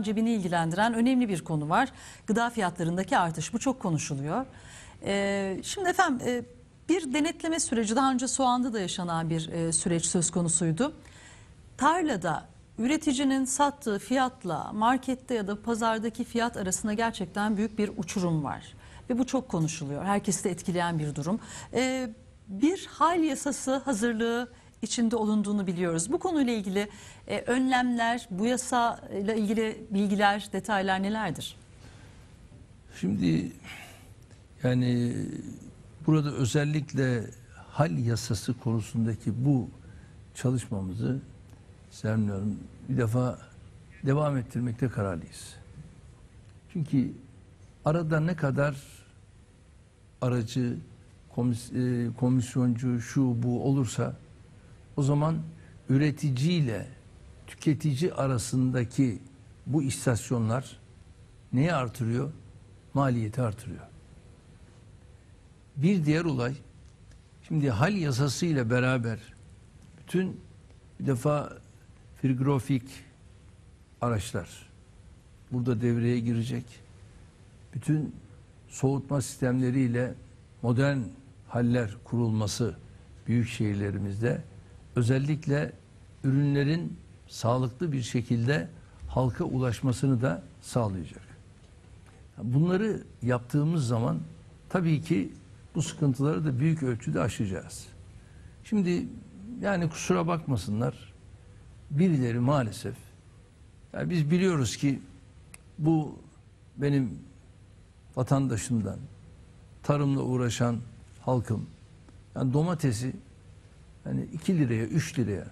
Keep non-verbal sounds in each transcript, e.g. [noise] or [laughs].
cebini ilgilendiren önemli bir konu var. Gıda fiyatlarındaki artış bu çok konuşuluyor. Ee, şimdi efendim e, bir denetleme süreci daha önce soğanda da yaşanan bir e, süreç söz konusuydu. Tarlada üreticinin sattığı fiyatla markette ya da pazardaki fiyat arasında gerçekten büyük bir uçurum var. Ve bu çok konuşuluyor. Herkesi de etkileyen bir durum. Ee, bir hal yasası hazırlığı içinde olunduğunu biliyoruz. Bu konuyla ilgili e, önlemler, bu yasayla ilgili bilgiler, detaylar nelerdir? Şimdi yani burada özellikle hal yasası konusundaki bu çalışmamızı Hanım bir defa devam ettirmekte kararlıyız. Çünkü arada ne kadar aracı, e, komisyoncu, şu bu olursa o zaman üreticiyle tüketici arasındaki bu istasyonlar neyi artırıyor? Maliyeti artırıyor. Bir diğer olay, şimdi hal yasası ile beraber bütün bir defa frigorifik araçlar burada devreye girecek. Bütün soğutma sistemleriyle modern haller kurulması büyük şehirlerimizde özellikle ürünlerin sağlıklı bir şekilde halka ulaşmasını da sağlayacak. Bunları yaptığımız zaman tabii ki bu sıkıntıları da büyük ölçüde aşacağız. Şimdi yani kusura bakmasınlar birileri maalesef yani biz biliyoruz ki bu benim vatandaşımdan tarımla uğraşan halkım yani domatesi yani 2 liraya 3 liraya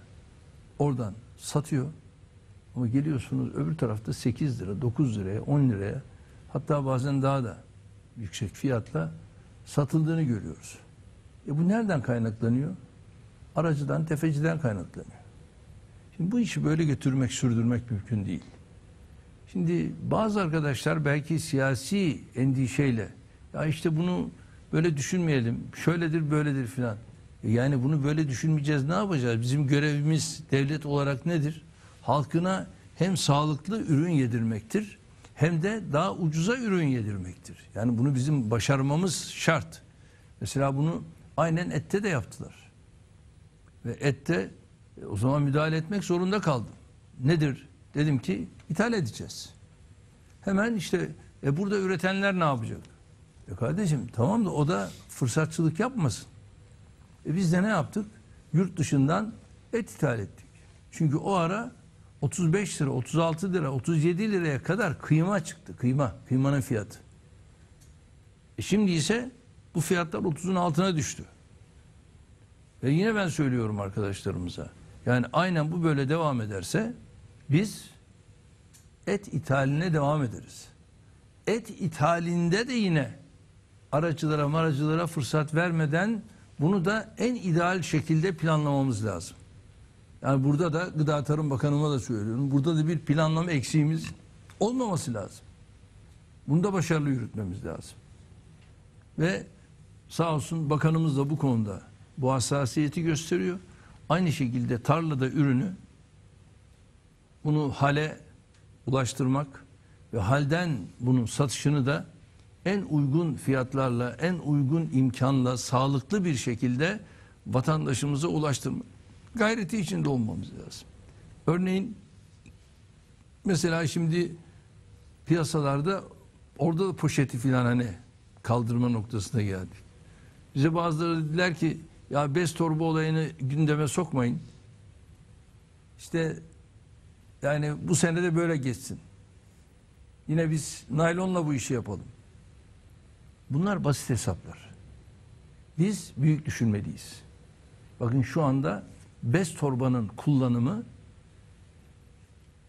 oradan satıyor ama geliyorsunuz öbür tarafta 8 lira 9 liraya 10 liraya hatta bazen daha da yüksek fiyatla satıldığını görüyoruz. E bu nereden kaynaklanıyor? Aracıdan, tefeciden kaynaklanıyor. Şimdi bu işi böyle götürmek, sürdürmek mümkün değil. Şimdi bazı arkadaşlar belki siyasi endişeyle ya işte bunu böyle düşünmeyelim, şöyledir böyledir filan. E Yani bunu böyle düşünmeyeceğiz ne yapacağız? Bizim görevimiz devlet olarak nedir? Halkına hem sağlıklı ürün yedirmektir hem de daha ucuza ürün yedirmektir. Yani bunu bizim başarmamız şart. Mesela bunu aynen ette de yaptılar. Ve ette e, o zaman müdahale etmek zorunda kaldım. Nedir? Dedim ki ithal edeceğiz. Hemen işte e burada üretenler ne yapacak? E kardeşim tamam da o da fırsatçılık yapmasın. E biz de ne yaptık? Yurt dışından et ithal ettik. Çünkü o ara 35 lira, 36 lira, 37 liraya kadar kıyma çıktı. Kıyma, kıymanın fiyatı. E şimdi ise bu fiyatlar 30'un altına düştü. Ve yine ben söylüyorum arkadaşlarımıza. Yani aynen bu böyle devam ederse biz et ithaline devam ederiz. Et ithalinde de yine aracılara maracılara fırsat vermeden bunu da en ideal şekilde planlamamız lazım. Yani burada da Gıda Tarım Bakanıma da söylüyorum. Burada da bir planlama eksiğimiz olmaması lazım. Bunu da başarılı yürütmemiz lazım. Ve sağ olsun bakanımız da bu konuda bu hassasiyeti gösteriyor. Aynı şekilde tarlada ürünü bunu hale ulaştırmak ve halden bunun satışını da en uygun fiyatlarla, en uygun imkanla, sağlıklı bir şekilde vatandaşımıza ulaştırmak gayreti içinde olmamız lazım. Örneğin mesela şimdi piyasalarda orada da poşeti filan hani kaldırma noktasına geldik. Bize bazıları dediler ki ya bez torba olayını gündeme sokmayın. İşte yani bu sene de böyle geçsin. Yine biz naylonla bu işi yapalım. Bunlar basit hesaplar. Biz büyük düşünmeliyiz. Bakın şu anda bez torbanın kullanımı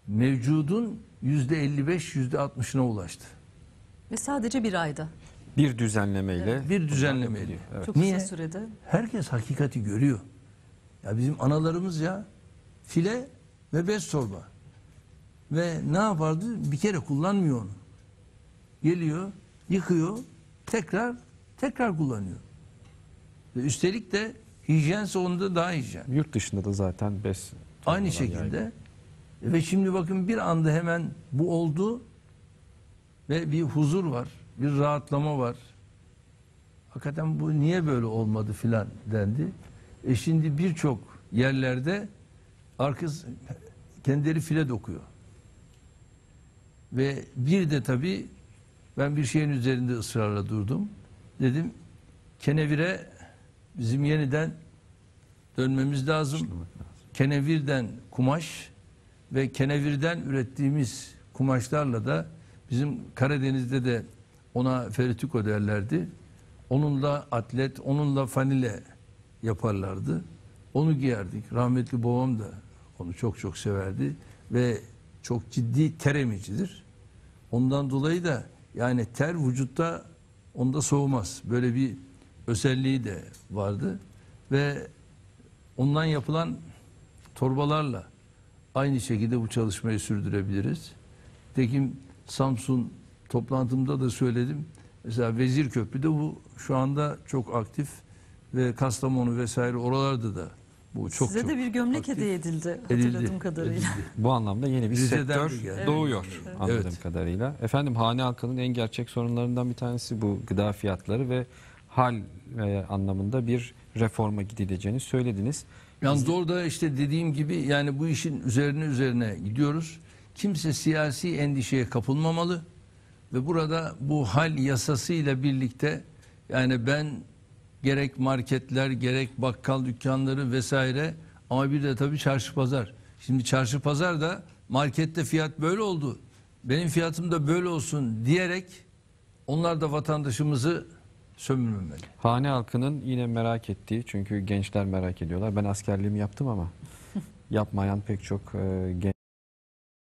mevcudun yüzde 55 yüzde 60'ına ulaştı. Ve sadece bir ayda. Bir düzenlemeyle. Bir düzenlemeyle. Evet. Çok Niye? kısa sürede. Herkes hakikati görüyor. Ya bizim analarımız ya file ve bez torba. Ve ne yapardı? Bir kere kullanmıyor onu. Geliyor, yıkıyor, tekrar tekrar kullanıyor. Ve üstelik de hijyense onda daha hijyen. Yurt dışında da zaten bez. Aynı şekilde yaygın. Ve şimdi bakın bir anda hemen bu oldu ve bir huzur var, bir rahatlama var. Hakikaten bu niye böyle olmadı filan dendi. E şimdi birçok yerlerde arkız kendileri file dokuyor. Ve bir de tabii ben bir şeyin üzerinde ısrarla durdum. Dedim kenevire bizim yeniden dönmemiz lazım. Kenevirden kumaş ve kenevirden ürettiğimiz kumaşlarla da bizim Karadeniz'de de ona feritiko derlerdi. Onunla atlet, onunla fanile yaparlardı. Onu giyerdik. Rahmetli babam da onu çok çok severdi ve çok ciddi ter emicidir. Ondan dolayı da yani ter vücutta onda soğumaz. Böyle bir özelliği de vardı ve ondan yapılan torbalarla aynı şekilde bu çalışmayı sürdürebiliriz. Tekim Samsun toplantımda da söyledim. Mesela Vezirköprü'de bu şu anda çok aktif ve Kastamonu vesaire oralarda da bu çok Size çok de bir gömlek aktif. hediye edildi Edildi, hatırladığım kadarıyla. edildi. Bu anlamda yeni bir Rize'den de sektör geldi. doğuyor anladığım Evet. kadarıyla. Efendim hane halkının en gerçek sorunlarından bir tanesi bu gıda fiyatları ve hal e, anlamında bir reforma gidileceğini söylediniz. Yalnız orada işte dediğim gibi yani bu işin üzerine üzerine gidiyoruz. Kimse siyasi endişeye kapılmamalı ve burada bu hal yasasıyla birlikte yani ben gerek marketler gerek bakkal dükkanları vesaire ama bir de tabii çarşı pazar. Şimdi çarşı pazar da markette fiyat böyle oldu. Benim fiyatım da böyle olsun diyerek onlar da vatandaşımızı sömürmemeli. Hane halkının yine merak ettiği çünkü gençler merak ediyorlar. Ben askerliğimi yaptım ama [laughs] yapmayan pek çok e, genç